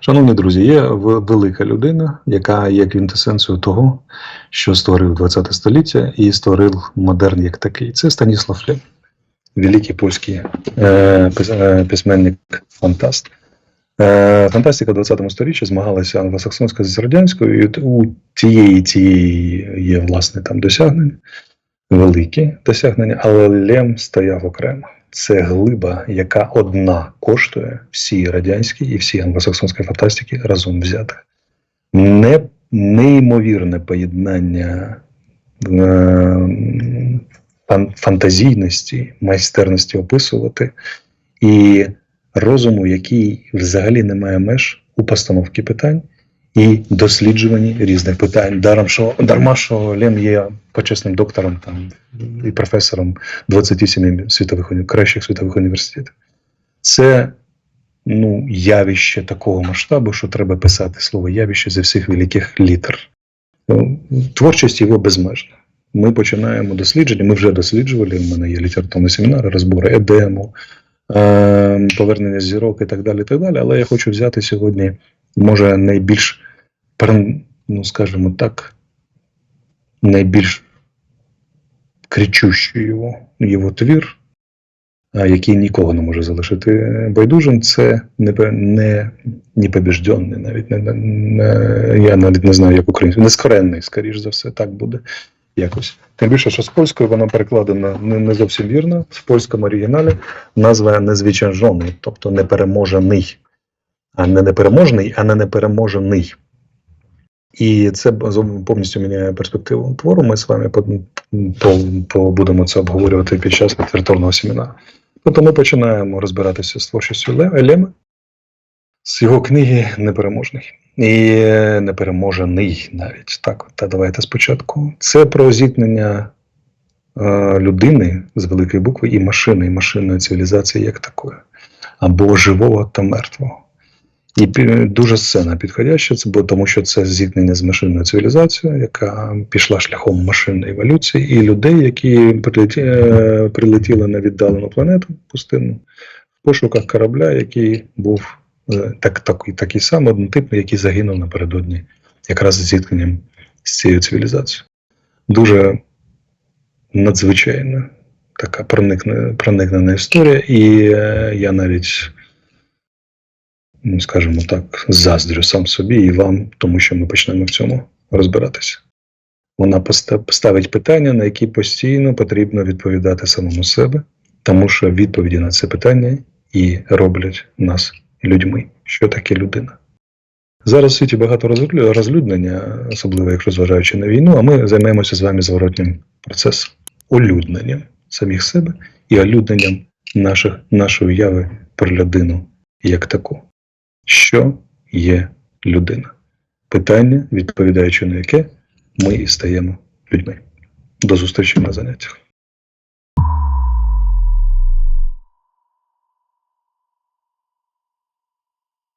Шановні друзі, є велика людина, яка є квінтесенцією того, що створив ХХ століття і створив модерн як такий. Це Станіслав Лем, великий польський е, е, письменник фантаст. Е, фантастика в ХХ сторіччі змагалася англосаксонська з радянською, і у тієї тієї є власне там досягнення, великі досягнення, але Лем стояв окремо. Це глиба, яка одна коштує всі радянські і всі англосаксонські фантастики разом взяти. Не, неймовірне поєднання е, фан- фантазійності, майстерності описувати і розуму, який взагалі не має меж у постановці питань і досліджуванні різних питань. Даром, що, дарма, що Лем є почесним доктором там, і професором 27 світових кращих світових університетів. Це ну, явище такого масштабу, що треба писати слово явище зі всіх великих літер. Ну, Творчість його безмежна. Ми починаємо дослідження, ми вже досліджували, в мене є літературні семінари, розбори Едему, е, повернення зірок і так далі. і так далі. Але я хочу взяти сьогодні, може, найбільш, ну, скажімо так, найбільш кричущий його, його твір, який нікого не може залишити байдужим, це не, не, непобіжденний, навіть не, не, я навіть не знаю, як українською, нескоренний, скоріш за все, так буде якось. Тим більше, що з польською воно перекладено не, не зовсім вірно. В польському оригіналі назва незвичайний, тобто непереможений, а не непереможний, а не непереможений. І це повністю міняє перспективу твору. Ми з вами будемо це обговорювати під час літературного семінару. Тобто ми починаємо розбиратися з творчістю Ле- Лема, з його книги Непереможний. І е, непереможений навіть. Так, та давайте спочатку. Це про зіткнення е, людини з великої букви і машини, і машинної цивілізації як такої, або живого та мертвого. І дуже сцена підходяща, це бо тому що це зіткнення з машинною цивілізацією, яка пішла шляхом машинної еволюції, і людей, які е, прилетіли на віддалену планету пустинну в пошуках корабля, який був е, так, такий, такий самий однотипний, який загинув напередодні якраз зіткненням з цією цивілізацією. Дуже надзвичайна така проникне, проникнена історія, і е, я навіть скажімо так, заздрю сам собі і вам, тому що ми почнемо в цьому розбиратися. Вона ставить питання, на які постійно потрібно відповідати самому себе, тому що відповіді на це питання і роблять нас людьми. Що таке людина? Зараз у світі багато розлюднення, особливо якщо зважаючи на війну, а ми займаємося з вами зворотнім процесом улюдненням самих себе і олюдненням наших, нашої уяви про людину як таку що є людина. Питання, відповідаючи на яке ми і стаємо людьми. До зустрічі на заняттях.